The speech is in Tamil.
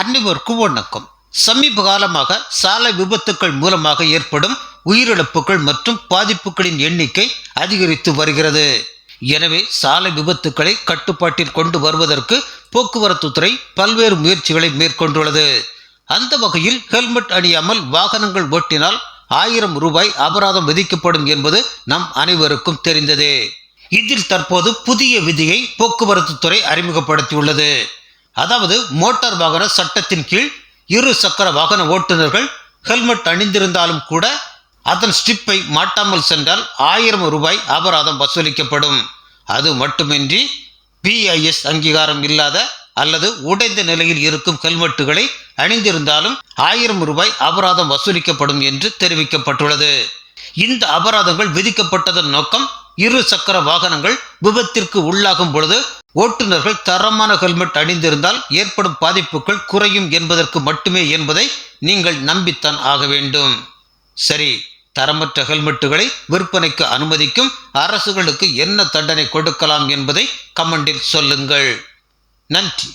அனைவருக்கும் வணக்கம் சமீப காலமாக சாலை விபத்துக்கள் மூலமாக ஏற்படும் உயிரிழப்புகள் மற்றும் பாதிப்புகளின் எண்ணிக்கை அதிகரித்து வருகிறது. எனவே சாலை விபத்துக்களை கட்டுப்பாட்டில் கொண்டு வருவதற்கு போக்குவரத்து துறை பல்வேறு முயற்சிகளை மேற்கொண்டுள்ளது. அந்த வகையில் ஹெல்மெட் அணியாமல் வாகனங்கள் ஓட்டினால் ஆயிரம் ரூபாய் அபராதம் விதிக்கப்படும் என்பது நம் அனைவருக்கும் தெரிந்ததே. இதில் தற்போது புதிய விதியை போக்குவரத்து துறை அறிமுகப்படுத்தியுள்ளது. அதாவது மோட்டார் வாகன சட்டத்தின் கீழ் இரு சக்கர வாகன ஓட்டுநர்கள் ஹெல்மெட் அணிந்திருந்தாலும் கூட அதன் ஸ்டிப்பை மாட்டாமல் சென்றால் ஆயிரம் ரூபாய் அபராதம் வசூலிக்கப்படும். அது மட்டுமின்றி பிஐஎஸ் அங்கீகாரம் இல்லாத அல்லது உடைந்த நிலையில் இருக்கும் ஹெல்மெட்டுகளை அணிந்திருந்தாலும் ஆயிரம் ரூபாய் அபராதம் வசூலிக்கப்படும் என்று தெரிவிக்கப்பட்டுள்ளது. இந்த அபராதங்கள் விதிக்கப்பட்டதன் நோக்கம் இரு சக்கர வாகனங்கள் விபத்திற்கு உள்ளாகும் பொழுது ஓட்டுநர்கள் தரமான ஹெல்மெட் அணிந்திருந்தால் ஏற்படும் பாதிப்புகள் குறையும் என்பதற்கு மட்டுமே என்பதை நீங்கள் நம்பித்தான் ஆக வேண்டும். சரி தரமற்ற ஹெல்மெட்டுகளை விற்பனைக்கு அனுமதிக்கும் அரசுகளுக்கு என்ன தண்டனை கொடுக்கலாம் என்பதை கமெண்டில் சொல்லுங்கள். நன்றி.